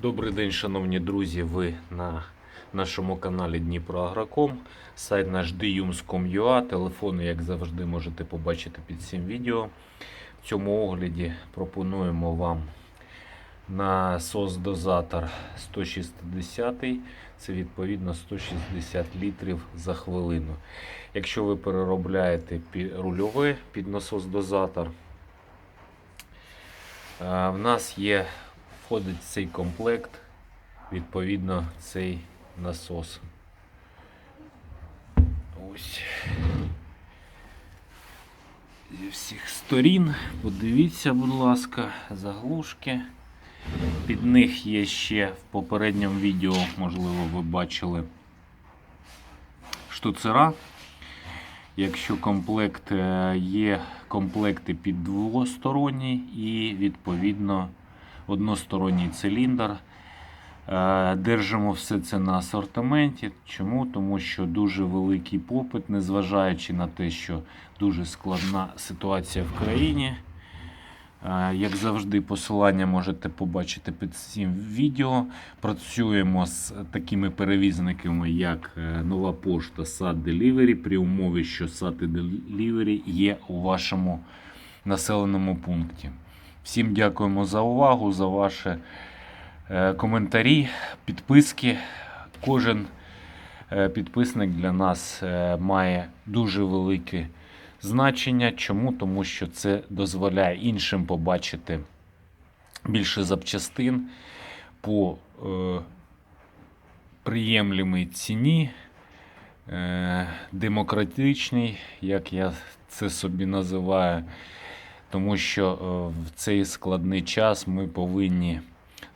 Добрий день, шановні друзі. Ви на нашому каналі Дніпро Агроком. Сайт наш diums.com.ua. Телефони, як завжди, можете побачити під цим відео. В цьому огляді пропонуємо вам насос-дозатор 160. Це відповідно 160 літрів за хвилину. Якщо ви переробляєте рульове під насос-дозатор, е, в нас є входить в цей комплект, відповідно, цей насос. Ось. Зі всіх сторін. Подивіться, будь ласка, заглушки. Під них є ще в попередньому відео, можливо, ви бачили штуцера. Якщо комплект е, є комплекти під двосторонній і відповідно односторонній циліндр. Е, Держимо все це на асортименті. Чому? Тому що дуже великий попит, незважаючи на те, що дуже складна ситуація в країні. Е, Як завжди, посилання можете побачити під цим відео. Працюємо з такими перевізниками, як е, Нова Пошта SAT Delivery, при умові, що SAT Delivery є у вашому населеному пункті. Всім дякуємо за увагу, за ваші е, коментарі, підписки. Кожен е, підписник для нас е, має дуже велике значення. Чому? Тому що це дозволяє іншим побачити більше запчастин по приємлемій ціні, демократичній, як я це собі називаю. Тому що е, в цей складний час ми повинні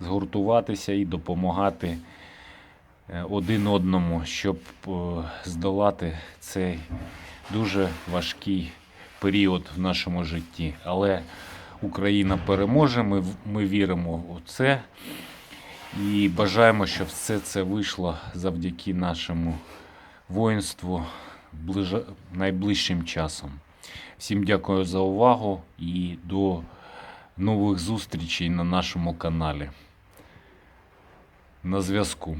згуртуватися і допомагати е, один одному, щоб е, здолати цей дуже важкий період в нашому житті. Але Україна переможе, ми, ми віримо у це і бажаємо, щоб все це вийшло завдяки нашому воїнству найближчим часом. Всім дякую за увагу і до нових зустрічей на нашому каналі. На зв'язку.